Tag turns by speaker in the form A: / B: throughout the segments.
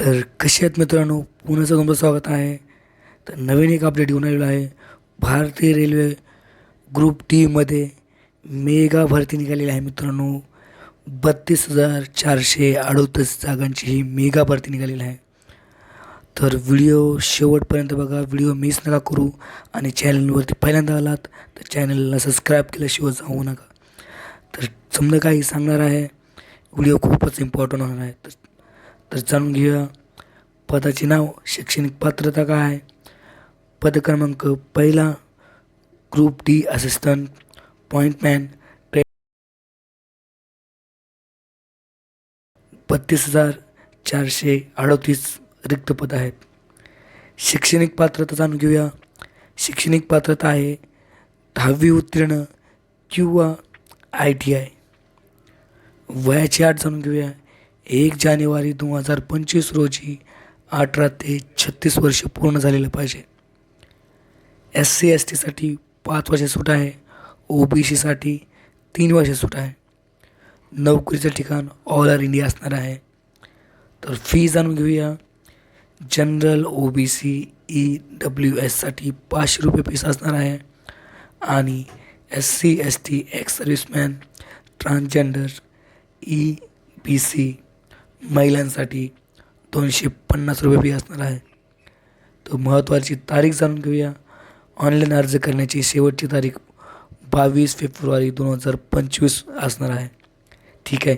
A: तर कसे आहेत मित्रांनो? पुण्याचं तुमचं स्वागत आहे. तर नवीन एक अपडेट घेऊन आलेलो आहे. भारतीय रेल्वे ग्रुप टीमध्ये मेगा भरती निघालेली आहे मित्रांनो. बत्तीस हजार चारशे अडोतीस जागांची ही मेगा भरती निघालेली आहे. तर व्हिडिओ शेवटपर्यंत बघा. व्हिडिओ मिस नका करू आणि चॅनलवरती पहिल्यांदा आलात तर चॅनलला सबस्क्राईब केल्याशिवाय जाऊ नका. तर समजा काही सांगणार आहे व्हिडिओ खूपच इम्पॉर्टंट होणार आहे. तर तर जाणून घेऊया. पदाचे नाव शैक्षणिक पात्रता काय? आहे पद क्रमांक पहिला ग्रुप डी असिस्टंट पॉईंटमॅन ट्रे बत्तीस हजार चारशे अडतीस रिक्त पद आहेत. शैक्षणिक पात्रता जाणून घेऊया. शैक्षणिक पात्रता आहे दहावी उत्तीर्ण किंवा आय टी आय. वयाची आठ जाणून घेऊया. एक जानेवारी दोन हजार पंचवीस रोजी अठरा ते छत्तीस वर्ष पूर्ण झालेलं पाहिजे. एस सी एस टीसाठी पाच वर्ष सूट आहे. ओ बी सीसाठी तीन वर्ष सूट आहे. नोकरीचं ठिकाण ऑल आर इंडिया असणार आहे. तर फी जाणून घेऊया. General O B C E W एससाठी पाचशे रुपये फीस असणार आहे. आणि S C S T ex serviceman transgender E B C महिलांसाठी दोनशे पन्नास रुपये फी असणार आहे. तर महत्त्वाची तारीख जाणून घेऊया. ऑनलाईन अर्ज करण्याची शेवटची तारीख बावीस फेब्रुवारी दोन हजार पंचवीस असणार आहे. ठीक आहे.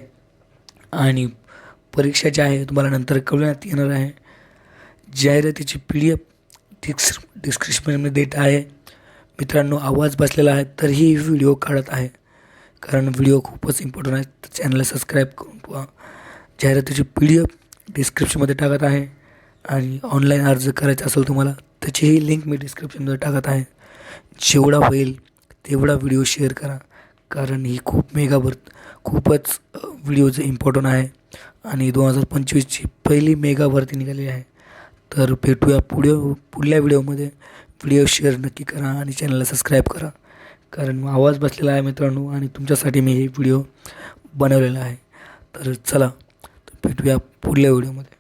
A: आणि परीक्षा जी आहे तुम्हाला नंतर कळवण्यात येणार आहे. जाहिरातीची पी डी एफ डिस्क्रि डिस्क्रिप्शनमध्ये देत आहे. मित्रांनो आवाज बसलेला आहे तरीही व्हिडिओ काढत आहे. कारण व्हिडिओ खूपच इम्पॉर्टंट आहे. तर चॅनलला सबस्क्राईब करून पहा जाहिरातीची पी डी एफ डिस्क्रिप्शनमध्ये टाकत आहे आणि ऑनलाईन अर्ज करायचा असेल तुम्हाला त्याचीही लिंक मी डिस्क्रिप्शनमध्ये टाकत आहे. जेवढा होईल तेवढा व्हिडिओ शेअर करा कारण ही खूप मेगा भर खूपच व्हिडिओचं इम्पॉर्टंट आहे. आणि दोन हजार पंचवीसची पहिली मेगा भरती निघाली आहे. तर भेटूया पुढे पुढल्या व्हिडिओमध्ये व्हिडिओ शेअर नक्की करा आणि चॅनलला सबस्क्राईब करा. कारण आवाज बसलेला आहे मित्रांनो आणि तुमच्यासाठी मी हे व्हिडिओ बनवलेला आहे. तर चला भेटूया पुढल्या व्हिडिओमध्ये.